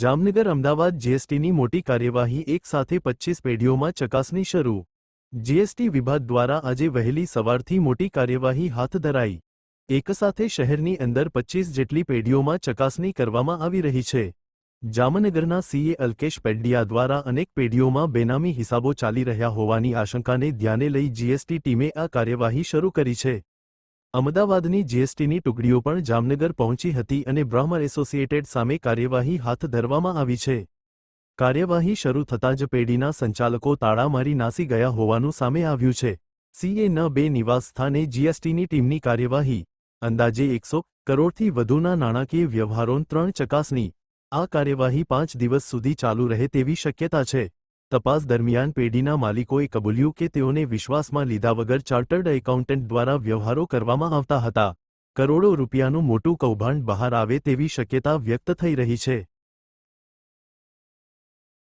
જામનગર અમદાવાદ જીએસટીની મોટી કાર્યવાહી એક સાથે પચ્ચીસ પેઢીઓમાં ચકાસણી શરૂ. જીએસટી વિભાગ દ્વારા આજે વહેલી સવારથી મોટી કાર્યવાહી હાથ ધરાઈ. એક સાથે શહેરની અંદર પચ્ચીસ જેટલી પેઢીઓમાં ચકાસણી કરવામાં આવી રહી છે. જામનગરના સીએ અલ્કેશ પેડ્ડિયા દ્વારા અનેક પેઢીઓમાં બેનામી હિસાબો ચાલી રહ્યા હોવાની આશંકાને ધ્યાને લઈ જીએસટી ટીમે આ કાર્યવાહી શરૂ કરી છે. અમદાવાદની જીએસટીની ટુકડીઓ પણ જામનગર પહોંચી હતી અને બ્રાહ્મણ એસોસિએટેડ સામે કાર્યવાહી હાથ ધરવામાં આવી છે. કાર્યવાહી શરૂ થતાં જ પેઢીના સંચાલકો તાળા મારી નાસી ગયા હોવાનું સામે આવ્યું છે. સીએ ન બે નિવાસસ્થાને જીએસટીની ટીમની કાર્યવાહી. અંદાજે એકસો કરોડથી વધુના નાણાકીય વ્યવહારોન ત્રણ ચકાસણી. આ કાર્યવાહી પાંચ દિવસ સુધી ચાલુ રહે તેવી શક્યતા છે. તપાસ દરમિયાન પેઢીના માલિકોએ કબૂલ્યું કે તેઓને વિશ્વાસમાં લીધા વગર ચાર્ટર્ડ એકાઉન્ટન્ટ દ્વારા વ્યવહારો કરવામાં આવતા હતા. કરોડો રૂપિયાનું મોટું કૌભાંડ બહાર આવે તેવી શક્યતા વ્યક્ત થઈ રહી છે.